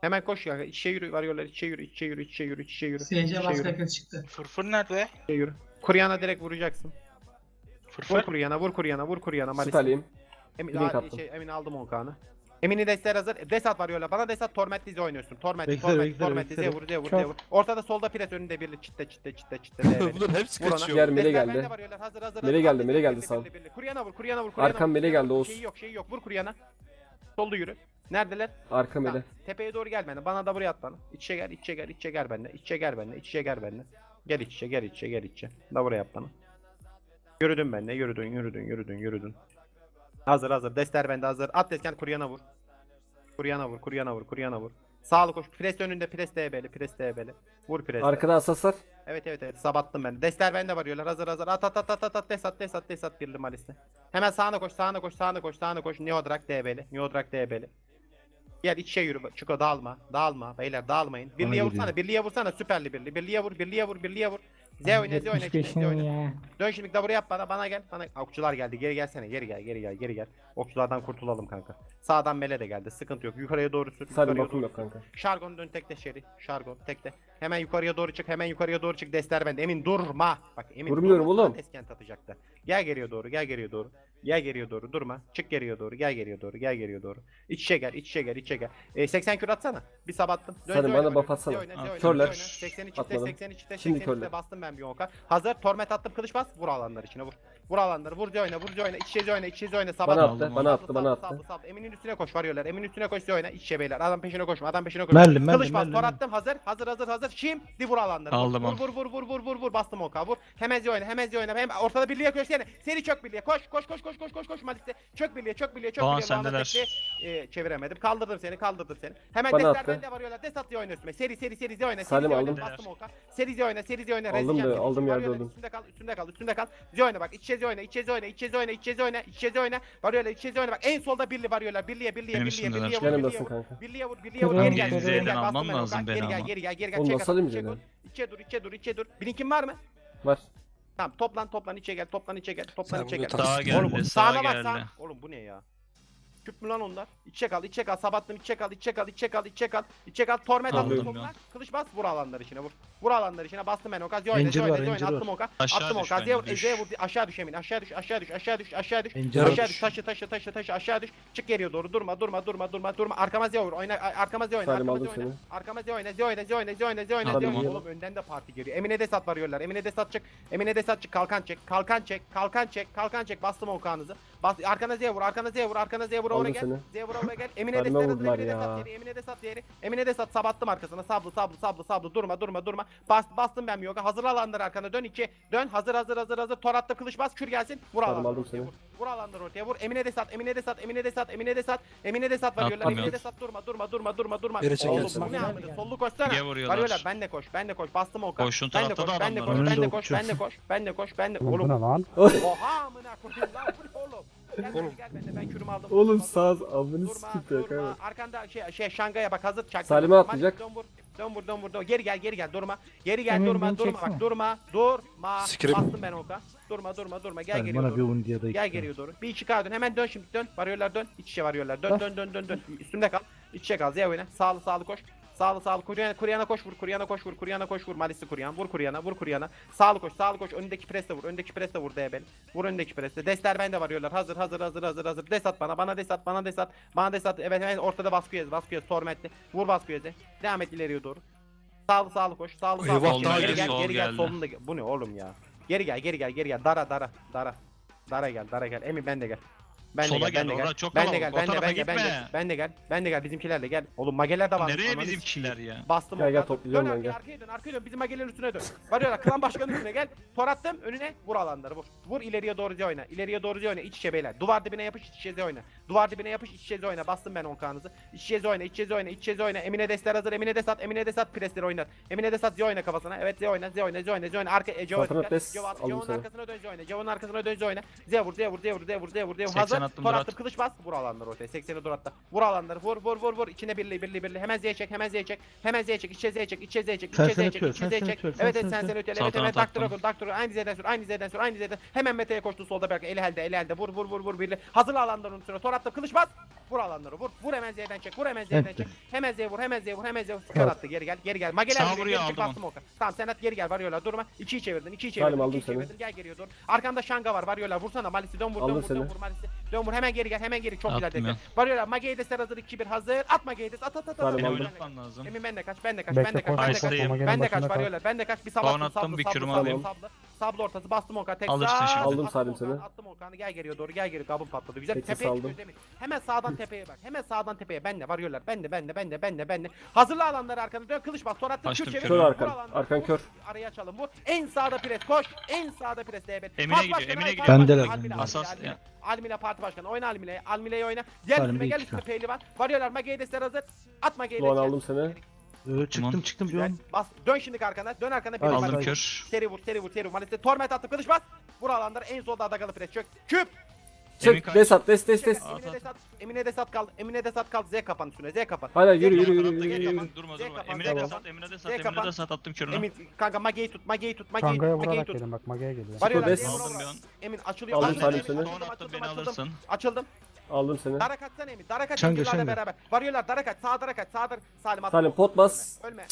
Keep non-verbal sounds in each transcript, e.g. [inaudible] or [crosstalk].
Hemen koş ya. İçe yürü varıyorlar. İçe yürü, içe yürü, içe yürü, içe yürü. SC içe yürü, çıktı. Fırfır nerede? içe yürü. Kuryana direkt vuracaksın. Vur Fırfır. kuryana, vur kuryana, vur kuryana. Malis. Süperliyim. Emin, Link Aa, attım. şey, Emin aldım Onkan'ı. Emin'i desteğe hazır. Desat varıyorlar. Bana Desat Torment dizi oynuyorsun. Torment, Bekle, Torment, bekle, Torment bekle. dizi vur, diye vur, diye vur. Ortada solda pres önünde birli çitte çitte çitte çitte. [laughs] Bunların hepsi Vur ona. kaçıyor. Diğer mele Destek geldi. bende varıyorlar. Hazır hazır. Mele hazır. geldi, mele birli, geldi birli, sağ. birli, birli. Kuryana vur, kuryana vur, kuryana Arkam vur, mele kuryana geldi, vur. Oğuz. Şeyi yok, şeyi yok. Vur kuryana. Solda yürü. Neredeler? Arka mele. Tamam. Tepeye doğru gel bana. Bana da buraya at bana. İçe gel, içe gel, içe gel bende. İçe gel bende, içe gel bende. Gel içe, gel içe, gel içe. Da buraya at bana. Yürüdün bende, yürüdün, yürüdün, yürüdün, yürüdün. Hazır hazır. Dester bende hazır. At desken kuryana vur. Kuryana vur, kuryana vur, kuryana vur. Sağlı koş. Pres önünde, pres DB'li, pres DB'li. Vur pres. Arkada asaslar. Evet evet evet sabattım ben. Dester bende varıyorlar. Hazır hazır. At at at at at at desat desat desat birli maliste. Hemen sağına koş sağına koş sağına koş sağına koş. Neodrak DB'li. Neodrak DB'li. Gel içe yürü. Çiko dağılma. Dağılma. Beyler dağılmayın. Birliğe vursana. Birliğe vursana. Süperli birli. Birliğe vur. Birliğe vur. Birliğe vur. Z oyna Z oyna. Z 75'in oyna. Dön şimdi de buraya yap bana. Bana gel. Bana okçular geldi. Geri gelsene. Geri gel. Geri gel. Geri gel. Okçulardan kurtulalım kanka. Sağdan mele de geldi. Sıkıntı yok. Yukarıya doğru sür. Salim yukarıya bakım yok kanka. Şargon dön tekte şeri. Şargon tekte. Hemen yukarıya doğru çık. Hemen yukarıya doğru çık. Destler bende. Emin durma. Bak Emin Durmuyorum durma. oğlum. Eskent atacaktı. Gel geriye doğru. Gel geriye doğru. Gel geriye doğru. Durma. Çık geriye doğru. Gel geriye doğru. Gel geriye doğru. İç içe gel. iç içe gel. iç içe gel. E, 80 kür atsana. Bir sabattım. Dön Salim, Zoe bana buff atsana. Zoe oyna, Körler. Oyna. 80 içte Atmadım. 80 içte Şimdi 80 içte körler. bastım ben bir onka. Hazır. Torment attım. Kılıç bas. Vur alanlar içine vur. Vur alanları. Vur oyna. Vur oyna. İç içe oyna. iç içe oyna. Sabat Bana attım. attı, bana attı, Sablı, bana sablı, attı. sablı, sablı. Emin'in üstüne koş varıyorlar. Emin üstüne koş oyna. İç içe beyler. Adam peşine koşma. Adam peşine koşma. Merlim, merlim, Kılıç bas. merlim. Tor attım. Hazır. Hazır hazır hazır. Şimdi vur alanları. Aldım vur, onu. vur vur vur vur vur vur. Bastım oka. Vur. Hemen oyna. Hemen oyna. Hem ortada birliğe koş yani. Seri çök birliğe. Koş koş koş koş koş koş koş Malis'te. Çök birliğe. Çök birliğe. Çök Doğan birliğe. Sendeler. tekli, e, çeviremedim. Kaldırdım seni. Kaldırdım seni. Hemen Bana destler attı. bende varıyorlar. Desat diye oyna üstüme. Seri seri seri oyna. Seri Salim oyna. aldım. Bastım oka. Seri diye oyna. Seri diye oyna. Aldım Rezil da, yani. aldım yerde Varıyorlar. öldüm. Üstünde kal. Üstünde kal. Üstünde kal. Diye oyna bak. İç oyna. İç oyna. İç oyna. İç oyna. İç oyna. Varıyorlar. İç oyna. Bak en solda birli varıyorlar. Birliğe birliğe Benim birliğe üstümdeler. birliğe vur. Birliğe Yanımdasın vur. kanka. Birliğe vur, birliğe vur. Kırın, Geri gel. Geri gel. Almam Bastım ben lazım Okan. beni Geri gel, ama. geri gel, geri gel. Oğlum Çek nasıl at, alayım çek seni? at. İçe dur, içe dur, içe dur. Blinkin var mı? Var. Tamam toplan toplan içe gel, toplan içe gel, toplan Sen içe bunu gel. Sağa geldi, Oğlum sağa sağına bak geldi. sağ. Oğlum bu ne ya? Küp mü lan onlar? İçe kal, içe kal, sabattım içe kal, içe kal, içe kal, içe kal, içe kal. Torment Aldım attım ya. soluna. Kılıç bas, vur alanlar içine vur. Vur alanlar içine bastım ben oka. Zoyne, Angel zoyne, var, attım var. oka. Aşağı Attım düş oka. Z'ye vur, bence, düş. Z'ye vur, aşağı düş Emin, aşağı düş, aşağı düş, aşağı düş, aşağı düş. Angel Aşağı düş. düş, taşı, taşı, taşı, taşı, aşağı düş. Çık geriye doğru, durma, durma, durma, durma, durma. Arkama Z vur, oyna, arkama Z oyna, Salim arkama aldım Z oyna. Arkama Z oyna, Z oyna, Z oyna, Z oyna, Z oyna, Z Aldım oyna. onu. Oğlum önden de parti geliyor. Emine de sat varıyorlar. Emine de sat çık. Emine de sat çık. Kalkan çek. Kalkan çek. Kalkan çek. Kalkan çek. Bastım okağınızı. Bas arkana Z vur. Arkana Z vur. Arkana Z vur. Oraya Aldım gel. seni. Z vur oraya gel. Emine de Kalbime sat. vurdular Emine de ya. sat yeri. Emine de sat yeri. Emine de sat. Sabattım arkasına. Sablı sablı sablı sablı. Durma durma durma. Bas bastım ben bir yoga. Hazır alanlar arkana. Dön iki. Dön. Hazır hazır hazır hazır. Tor attım kılıç bas. Kür gelsin. Vur Aldım, alanlar aldım ortaya seni. vur. Vur alanlar ortaya vur. Emine de sat. Emine de sat. Emine de sat. Emine de sat. Emine de sat varıyorlar. Atlamıyorum. Emine de sat. Durma durma durma durma durma. Geri çek Oğlum gelsin. bu ne amına? Sollu koşsana. Niye vuruyorlar? Varıyorlar. Ben de koş. Ben de koş. Bastım o Koşun ben de tarafta koş, da ben de adamlar koş, var. ben de koş, ben de koş, ben de koş, ben de Oğlum? Oha amına koyayım lan bu ne oğlum? Gel Oğlum. gel ben de ben kürümü aldım. Oğlum sağ amını sikip ya kanka. Arkanda şey şey Şangay'a bak hazır çak. Salim'e atlayacak. Dön vur. Dön vur, dön vur, dön. Geri gel, geri gel. Durma. Geri gel, Emin, durma, beni durma. çeksene. Bak durma. Durma. Sikrim. Bastım ben oka. Durma, durma, durma. Gel geriye bana bir doğru. un diye de Gel geriye doğru. Bir içi kal dön. Hemen dön şimdi dön. Varıyorlar dön. İç içe varıyorlar. Dön dön dön dön dön. Üstümde kal. İç içe kal. Ziya oyna. Sağlı sağlı koş. Sağlı sağlı. Kuryana, kuryana koş vur kuryana koş vur kuryana koş vur. Malisi kuryan. Vur kuryana vur kuryana. Sağlı koş sağlı koş. Önündeki presle vur öndeki presle vur DB'li vur öndeki presle destler bende varıyorlar. Hazır hazır hazır hazır hazır. Desat bana bana desat bana desat bana desat evet evet ortada baskı yaz baskı yaz tormentli. Vur baskı yazı devam et ileriye doğru. Sağlı sağlı koş sağlı sağlı koş. geri iyi, gel geri gel. solunda bu ne oğlum ya? Geri gel geri gel geri gel. Dara dara dara. Dara gel dara gel. Emin ben de gel ben de Sola gel, ben gel, de gel. orada çok ben de gel, kalabalık. O ben de, tarafa ben de, ben de, gitme. ben de gel, ben de gel, bizimkilerle gel. Oğlum mageler de var. Nereye Ananı bizimkiler ya? Bastım Gel, gel, kadar. toplayacağım dön ben, arkaya, gel. arkaya dön arkaya dön bizim magelerin üstüne dön. Varıyorlar klan başkanının üstüne gel. Tor attım önüne vur alanları vur. Vur ileriye doğru Z oyna. İleriye doğru Z oyna. İç içe beyler. Duvar dibine yapış iç içe Z oyna. Duvar dibine yapış iç içe Z oyna. Bastım ben 10 kanınızı. İç içe Z oyna. iç içe Z oyna. iç içe Z oyna. Emine destler hazır. Emine de sat. Emine de sat. Presleri oynar. Emine de sat Z oyna kafasına. Evet Z oyna. Z oyna. Z oyna. Z oyna. Arka e, Joe Satranç des, aldım Joe'nun seni. arkasına dön Z oyna. Joe'nun arkasına dön Z oyna attım, attım, ton attım. Kılıç bas. Vur alanları ortaya. 80'e dur attı. Vur alanları. Vur vur vur vur. İçine birli birli birli. Hemen Z'ye çek. Hemen Z'ye çek. Hemen Z'ye çek. İçe Z'ye çek. İçe Z'ye çek. Sen İçe Z'ye çek. sen Z'ye çek. sen Evet evet seni sen ötüyor. Evet evet taktım. daktır daktır. Aynı Z'den sür. Aynı Z'den sür. Aynı Z'den. Hemen Mete'ye koştu solda bırak. Eli elde. Eli elde. Vur vur vur vur birli. Hazırla alanları üstüne. Tor attım. Kılıç bas. Vur alanları. Vur. Vur hemen Z'den çek. Vur hemen Z'den çek. Hemen Z'ye vur. Hemen Z'ye vur. Hemen Z'ye vur. Fıkar attı. Geri gel. Geri gel. Magelen Sağ geri vuruyor, gel, aldım bastım oka. Tamam sen at geri gel. Varıyorlar. Durma. 2'yi çevirdin. 2'yi çevirdin. aldım 2'yi seni. çevirdin. Gel geriye dur. Arkanda Şanga var. Varıyorlar. Vursana. Malisi dön vur. Dön vur. Vur. Malisi. Leomur hemen geri gel hemen geri çok güzel Atmıyor. dedi. Varıyorlar Mageides hazır 2-1 hazır. At Mageides at at at at. Benim Benim oynaman lazım. Emin ben de kaç ben de kaç ben de kaç ben de kaç. Ben de kaç varıyorlar ben de kaç bir sabah sabah sabah. Puan attım, bir kürüm alayım. Sablo ortası bastım Okan. Tek Alırsın sağ- şimdi. Aldım Bastım seni. Attım Okan'ı gel geriye doğru gel geri kabul patladı. Güzel tepeye saldım. Hemen sağdan tepeye bak. Hemen sağdan tepeye. Benle varıyorlar. Benle benle benle benle benle. Hazırla alanları arkana dön. Kılıç bak. Sonra attım. Açtım Kür çevir. körü. Kör arkan. Vur alanları. Arkan kör. Araya açalım bu. En sağda pres koş. En sağda pres DB. Emine gidiyor, Emine gidiyor. Bendeler, bendeler. Almila parti başkanı oyna Almila'ya Almila'ya oyna Gel Sarım üstüme bir gel iki üstüme pehlivan Varıyorlar Mage'ye destler hazır At Mage'ye Ulan destler aldım seni. Ee, çıktım Tamam. çıktım Güzel. diyorum. Bas. Dön şimdi arkana. Dön arkana. Bir Ay, Aldım ay. numara. kör. Seri vur, seri vur, seri vur. Maalesef torment attım. Kılıç bas. Vur alanları. En solda adakalı pres. Çök. Küp. Emin Çık. kaç- Desat des des des. At, Emine at. Emine de sat kal. Emine de sat kal. Z kapan üstüne. Z kapan. Hala yürü yürü yürü yürü. yürü. yürü. Durma Direkt durma. kapan, Emine de tamam. sat, Emine de sat, Direkt Emine kapan. de sat attım körüne. Emin kanka mageyi tut. Mageyi tut. Mageyi Kangaya tut. Mageyi vurarak tut. gelin bak mageye geliyor. Var ya lan, Emin, açılıyor. Aldım Açıldım, tanesini. Açıldım. Açıldım. Aldım seni. Dara kaçsana Emin. Dara beraber. Varıyorlar dara kaç. Sağa dara Salim atla. Salim pot bas. Ölme.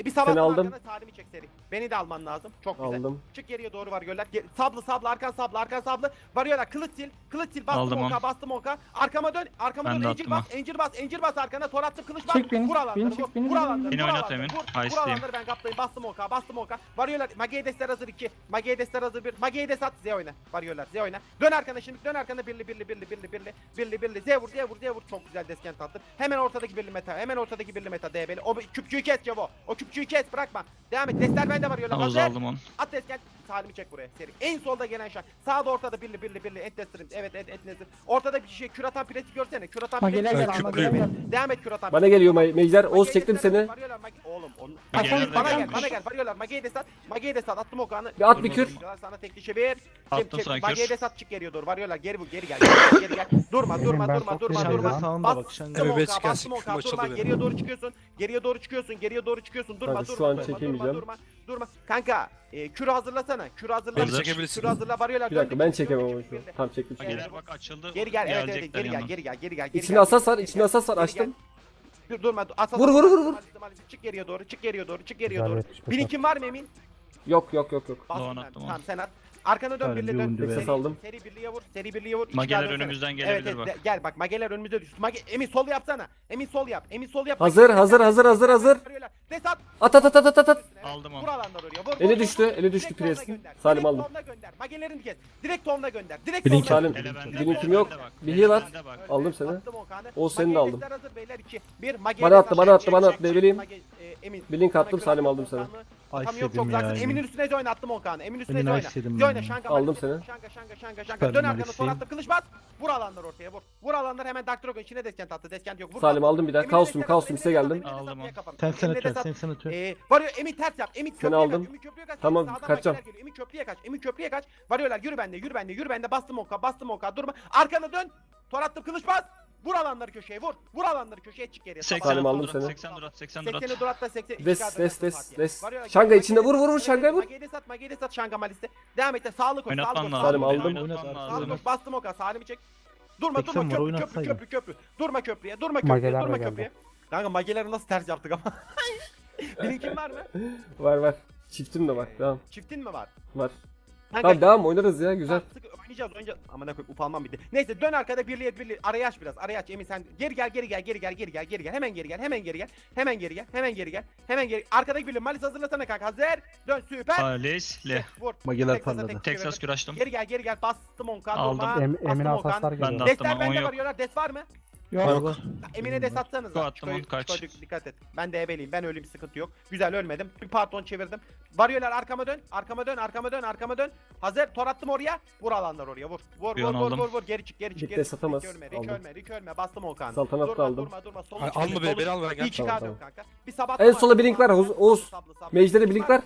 E bir sabah aldım. talimi çek seri. Beni de alman lazım. Çok güzel. Aldım. Çık geriye doğru var göller. Ge- sablı sablı arkan sablı arkan sablı. Varıyorlar kılıç sil. Kılıç sil. Bastım oka bastım oka. Arkama dön. Arkama Ben dön. Encir bas. Encir bas. Encir bas arkana. Tor attım kılıç bas. Çek beni, Vur alanları. beni çek, vur. beni, Vur beni, alanları. beni. Vur Beni oynat alanları. Emin. Vur- Vur Ice'liyim. alanları ben kaptayım. Bastım oka. Bastım oka. Varıyorlar. Mage'ye destler hazır 2. Mage'ye destler hazır 1. Mage'ye dest at. Z oyna. Varıyorlar. Z oyna. Dön arkana şimdi. Dön arkana. Birli birli birli birli birli. Birli birli. Z vur. Z vur. Z vur. Çok güzel deskent attın. Hemen ortadaki birli meta. Hemen ortadaki birli meta. DB'li. O küpçüyü kes Cevo. O küp Q'yu kes bırakma. Devam et. Destler bende var yola. Havuz aldım onu. At Dest halimi çek buraya. Seri. En solda gelen şak. Sağda ortada birli birli birli. et Entestrim. Evet et et nezir. Ortada bir şey küratan pireti görsene. Küratan pireti. Gel gel anladım. Devam et, devam et. Bana geliyor May Mejder. Oğuz çektim seni. Oğlum onu. Bak, bana gel bana gel. Varıyorlar. Mage'yi de sat. Mage'yi de sat. Attım okanı. Bir at bir kür. Sana tek dişe bir. Attım sana kür. Mage'yi de sat çık geliyor doğru. Varıyorlar. Geri bu geri gel. Geri gel. Durma durma durma durma durma. Bastım oka bastım oka. Durma geriye doğru çıkıyorsun. Geriye doğru çıkıyorsun. Geriye doğru çıkıyorsun. Durma durma durma durma. Durma. Kanka e, kürü hazırlasana hazırlanın. Kür hazırlanın. Beni çekebilirsiniz. Kür hazırla varıyorlar. Bir dakika ben çekemem onu. şu an. Tamam çektim. Bak açıldı. Geri gel evet evet geri gel geri gel geri gel. geri İçine gel. asas var, Geri içine asas var. Açtım. Dur durma. dur. Asas Vur, vur, vur, vur. Çık geriye doğru çık geriye doğru çık geriye doğru. yetişmiş. Birikim var mı Emin? Yok yok yok yok. Doğan bunlar. attım. Tamam sen at. Arkana dön Harbi birliğe dön. Seri, ucu be. seri birliğe vur. Seri birliğe vur. Mageler önümüzden gelebilir evet, bak. Gel bak Mageler önümüze düştü. Mage, Emin sol yapsana. Emin sol yap. Emin sol yap. Hazır, hazır, hazır, hazır, hazır. Des at. At at at at at. Evet, Aldım onu. Vur duruyor. Vur, Eli düştü, vur. eli düştü Direkt Priest'in. soluna. Salim Direkt aldım. soluna gönder. Magelerini kes. Direkt soluna gönder. Direkt Blink. Salim, Hele kim yok? bende Bir heal at. Aldım seni. O seni de aldım. hazır beyler, iki. Bir, Mageler Bana attı, bana attı, bana şey attı. Bebeğim. Mage- e, Emin. Bir attım, Salim aldım seni. Ay Tam yok çok zaten. Emin'in üstüne de oynattım Okan. Emin üstüne de oyna. De oyna şanka. Aldım seni. Şanka şanka şanka şanka. Dön arkana sol attım kılıç bas. Vur alanlar ortaya vur. Vur alanlar hemen Daktrogon içine deskent attı. Deskent yok. Vur. Salim aldım bir daha. Kaosum kaosum size geldim. Aldım. Sen sen ötür. Sen sen ötür. Ee, varıyor Emin ters yap. Emin köprüye aldım. Tamam kaçacağım. Emin köprüye kaç. Emin köprüye kaç. Varıyorlar yürü bende yürü bende yürü bende bastım Okan bastım Okan durma. Arkana dön. Tor attım kılıç bas. Vur alanları köşeye vur. Vur alanları köşeye çık geriye. 80 Salim aldım seni. 80 durat 80 durat. 80 durat da 80. Des des des des. Şanga içinde vur vur vur Şanga'ya vur. Magedi sat Magedi sat Şanga maliste. Devam et sağlık ol sağlık ol. Salim aldım. Salim bastım oka Salim'i çek. Durma durma köprü köprü köprü köprü. Durma köprüye durma köprüye durma köprüye. Kanka Mageleri nasıl ters yaptık ama. [laughs] Benimkin var mı? var var. Çiftim de var tamam. Çiftin mi var? Var. Tamam devam oynarız ya güzel. Sık oynayacağız oynayacağız. Amına koyayım upalmam bitti. Neyse dön arkada birliğe birliğe araya aç biraz. Araya aç Emin sen geri gel geri gel geri gel geri gel geri gel. Hemen geri gel hemen geri gel. Hemen geri gel hemen geri gel. Hemen geri. Arkadaki birliğe Malis hazırlasana kanka hazır. Dön süper. Alice le. Vur. Magiler parladı. Texas güreştim. Geri gel geri gel bastım onka. Aldım. Em- Emin Asaslar Ben de geliyor. attım Desler 10 bende var yok. Yoner. Des var mı? Yok. Emine de satsanız. Şu attım onu, kaç. dikkat et. Ben de ebeliyim. Ben öleyim sıkıntı yok. Güzel ölmedim. Bir patron çevirdim. Varıyorlar arkama dön. Arkama dön. Arkama dön. Arkama dön. Hazır. Tor attım oraya. Vur alanlar oraya. Vur. Vur vur vur, vur vur Geri çık geri çık. Dik de satamaz. Rick ölme. Rick ölme. Rick ölme. Bastım Okan'ı. Saltanat Durma, aldım. Durma durma. Solu Al- alma be, Solu beni al, ben gel. İyi Tamam, tamam. kanka. Bir sabah. En sola bir link ver, Oğuz- Oğuz. Meclere ver.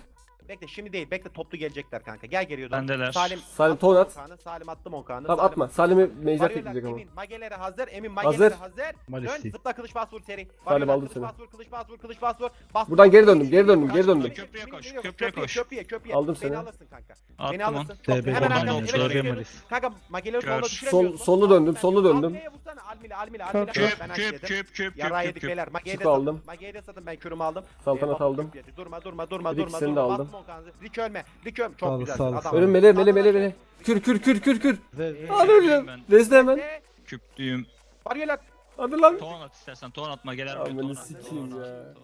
Bekle şimdi değil. Bekle toplu gelecekler kanka. Gel geriye doğru. Bendeler. Salim. Salim attım Salim attım Okan'ı. Tamam Salim atma. Salim'i mecra Varıyorlar, tekleyecek ama. Emin mageleri hazır. Emin Hazır. mageleri hazır. Dön Maalesef. zıpla kılıç bas vur seri. Salim Varıyorlar, aldım kılıç seni. Bas vur kılıç bas vur kılıç bas vur. Bas Buradan vur. geri döndüm, geri döndüm, geri döndüm. Köprüye koş, kaç, köprüye koş. Köprüye köprüye. Aldım Beni seni. alırsın kanka. Beni Attım on. alırsın. Hemen oradan arkadan, Malis. Kanka mageleri solda Gördüm. düşüremiyoruz. Sol- solu döndüm, solu döndüm. Almile vursana. Almile almile almile. Küp Ben küp açtım. küp küp Yara küp yedik küp. beyler. Mage'yi de aldım. satın. Mage'yi de satın. Ben kürümü aldım. Saltanat Ee, aldım. Durma durma durma Bir durma ikisini durma. de aldım. Bastım Okan'ı. Rik ölme. Rik ölme. Çok güzel. Adam. Önüm mele mele mele mele. Kür kür kür kür kür. Hadi ölüyorum. Ben Rezle hemen. Küplüyüm. Varıyorlar. Hadi lan. Ton at istersen ton atma ton at. sikeyim at, ya. at.